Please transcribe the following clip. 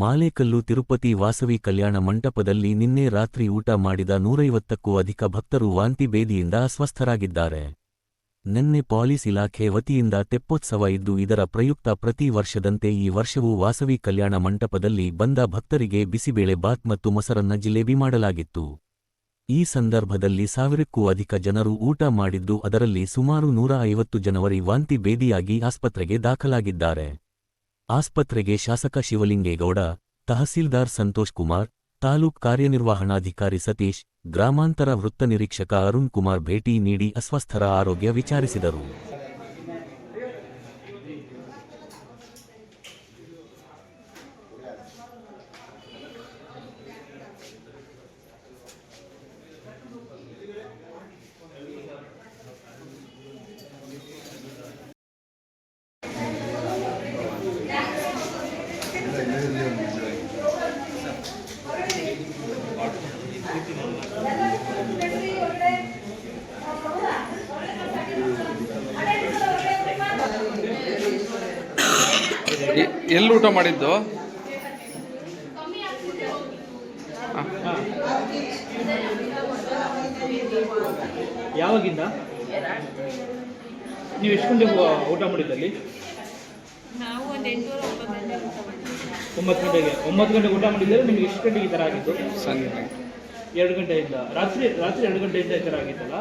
ಮಾಲೇಕಲ್ಲು ತಿರುಪತಿ ವಾಸವಿ ಕಲ್ಯಾಣ ಮಂಟಪದಲ್ಲಿ ನಿನ್ನೆ ರಾತ್ರಿ ಊಟ ಮಾಡಿದ ನೂರೈವತ್ತಕ್ಕೂ ಅಧಿಕ ಭಕ್ತರು ವಾಂತಿ ಬೇದಿಯಿಂದ ಅಸ್ವಸ್ಥರಾಗಿದ್ದಾರೆ. ನಿನ್ನೆ ಪಾಲಿಸ್ ಇಲಾಖೆ ವತಿಯಿಂದ ತೆಪ್ಪೋತ್ಸವ ಇದ್ದು ಇದರ ಪ್ರಯುಕ್ತ ಪ್ರತಿ ವರ್ಷದಂತೆ ಈ ವರ್ಷವೂ ವಾಸವಿ ಕಲ್ಯಾಣ ಮಂಟಪದಲ್ಲಿ ಬಂದ ಭಕ್ತರಿಗೆ ಬಿಸಿಬೇಳೆ ಬಾತ್ ಮತ್ತು ಮೊಸರನ್ನ ಜಿಲೇಬಿ ಮಾಡಲಾಗಿತ್ತು. ಈ ಸಂದರ್ಭದಲ್ಲಿ ಸಾವಿರಕ್ಕೂ ಅಧಿಕ ಜನರು ಊಟ ಮಾಡಿದ್ದು ಅದರಲ್ಲಿ ಸುಮಾರು ನೂರ ಐವತ್ತು ಜನವರಿ ವಾಂತಿ ಬೇದಿಯಾಗಿ ಆಸ್ಪತ್ರೆಗೆ ದಾಖಲಾಗಿದ್ದಾರೆ. ಆಸ್ಪತ್ರೆಗೆ ಶಾಸಕ ಶಿವಲಿಂಗೇಗೌಡ, ತಹಸೀಲ್ದಾರ್ ಸಂತೋಷ್ ಕುಮಾರ್, ತಾಲೂಕ್ ಕಾರ್ಯನಿರ್ವಹಣಾಧಿಕಾರಿ ಸತೀಶ್, ಗ್ರಾಮಾಂತರ ವೃತ್ತ ನಿರೀಕ್ಷಕ ಅರುಣ್ ಕುಮಾರ್ ಭೇಟಿ ನೀಡಿ ಅಸ್ವಸ್ಥರ ಆರೋಗ್ಯ ವಿಚಾರಿಸಿದರು. ಎಲ್ಲಿ ಊಟ ಮಾಡಿದ್ದು? ಯಾವಾಗಿಂದ? ನೀವು ಎಷ್ಟು ಗಂಟೆಗೆ ಊಟ ಮಾಡಿದ್ದಲ್ಲಿ ನಾವು ಒಂದು ಎಂಟೂರ ಒಂಬತ್ತು ಗಂಟೆ ಊಟ ಮಾಡಿದ್ವಿ ಒಂಬತ್ತು ಗಂಟೆಗೆ. ಒಂಬತ್ತು ಗಂಟೆಗೆ ಊಟ ಮಾಡಿದ್ದರೆ ನಿಮಗೆ ಎಷ್ಟು ಗಂಟೆಗೆ ಈ ಥರ ಆಗಿತ್ತು? ಸಂಜೆ ಎರಡು ಗಂಟೆಯಿಂದ. ರಾತ್ರಿ ರಾತ್ರಿ ಎರಡು ಗಂಟೆಯಿಂದ ಈ ಥರ ಆಗಿತ್ತಲ್ಲ?